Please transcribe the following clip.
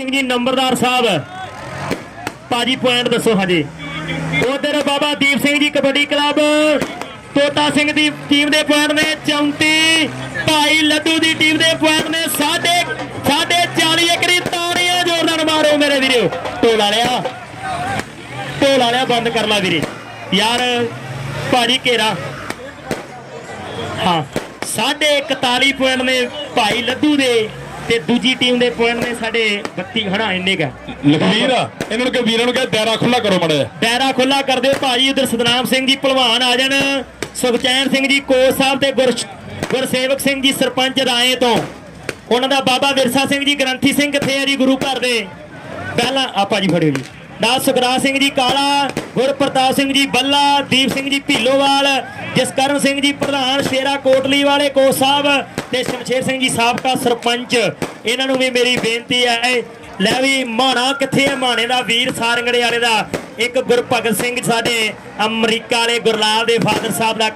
ਸਿੰਘ ਜੀ, ਨੰਬਰਦਾਰ ਸਾਹਿਬ। ਭਾਜੀ ਪੁਆਇੰਟ ਦੱਸੋ, ਹਾਂਜੀ। ਉਧਰ ਬਾਬਾ ਦੀਪ ਸਿੰਘ ਜੀ, ਕਬੱਡੀ ਕਲੱਬ। ਤੋਤਾ ਸਿੰਘ ਦੀ ਟੀਮ ਦੇ ਪੁਆਇੰਟ ਨੇ 34 ਭਾਈ ਲੱਡੂ ਦੀ ਟੀਮ ਦੇ ਪੁਆਇੰਟ ਨੇ ਸਾਢੇ ਸਾਢੇ 40 ਏਕੜੀ ਤਾੜੀਆਂ ਜ਼ੋਰਦਾਰ ਮਾਰੋ ਮੇਰੇ ਵੀਰੋ। ਢੋਲ ਵਾਲਿਆ ਢੋਲ ਵਾਲਿਆ ਬੰਦ ਕਰ ਲਾ ਵੀਰੇ। ਯਾਰ, ਭਾਜੀ ਘੇਰਾ। ਹਾਂ, ਸਾਢੇ 41 ਪੁਆਇੰਟ ਨੇ ਭਾਈ ਲੱਡੂ ਦੇ ਤੇ ਦੂਜੀ ਟੀਮ ਦੇ ਪੁਆਇੰਟ ਨੇ ਸਾਡੇ 32 ਹਣਾ ਇੰਨੇ ਕਾ ਲਖਵੀਰ ਇਹਨਾਂ ਨੂੰ ਕਿ ਵੀਰਾਂ ਨੂੰ ਕਹੇ ਦਾਇਰਾ ਖੁੱਲਾ ਕਰੋ ਮੜਿਆ ਦਾਇਰਾ ਖੁੱਲਾ ਕਰ ਦਿਓ ਭਾਜੀ ਉਧਰ ਸਤਨਾਮ ਸਿੰਘ ਜੀ ਭਲਵਾਨ ਆ ਜਾਣ। ਸੁਖਚੈਨ ਸਿੰਘ ਜੀ ਕੋਚ ਸਾਹਿਬ ਤੇ ਗੁਰ ਗੁਰਸੇਵਕ ਸਿੰਘ ਜੀ ਸਰਪੰਚ ਰਾਏ ਤੋਂ। ਉਹਨਾਂ ਦਾ ਬਾਬਾ ਵਿਰਸਾ ਸਿੰਘ ਜੀ ਗ੍ਰੰਥੀ ਸਿੰਘ ਕਿੱਥੇ ਆ ਜੀ ਗੁਰੂ ਘਰ ਦੇ? ਪਹਿਲਾਂ ਆ ਭਾਜੀ ਫੜਿਓ ਜੀ। ਦਾ ਸੁਖਰਾਜ ਸਿੰਘ ਜੀ ਕਾਲਾ। ਗੁਰਪ੍ਰਤਾਪ ਸਿੰਘ ਜੀ ਬੱਲਾ, ਦੀਪ ਸਿੰਘ ਜੀ ਭੀਲੋਵਾਲ, ਜਸਕਰਨ ਸਿੰਘ ਜੀ ਪ੍ਰਧਾਨ, ਸ਼ੇਰਾ ਕੋਟਲੀ ਵਾਲੇ ਕੋਚ ਸਾਹਿਬ ਤੇ ਸ਼ਮਸ਼ੇਰ ਸਿੰਘ ਜੀ ਸਾਬਕਾ ਸਰਪੰਚ। ਇਹਨਾਂ ਨੂੰ ਵੀ ਮੇਰੀ ਬੇਨਤੀ ਹੈ, ਲੈ ਵੀ ਮਾਣਾ ਕਿੱਥੇ ਹੈ ਮਾਣੇ ਦਾ ਵੀਰ ਸਾਰੰਗੜੇ ਵਾਲੇ ਦਾ, ਇੱਕ ਗੁਰਭਗਤ ਸਿੰਘ ਸਾਡੇ ਅਮਰੀਕਾ ਵਾਲੇ ਗੁਰਲਾਲ ਦੇ ਫਾਦਰ ਸਾਹਿਬ ਦਾ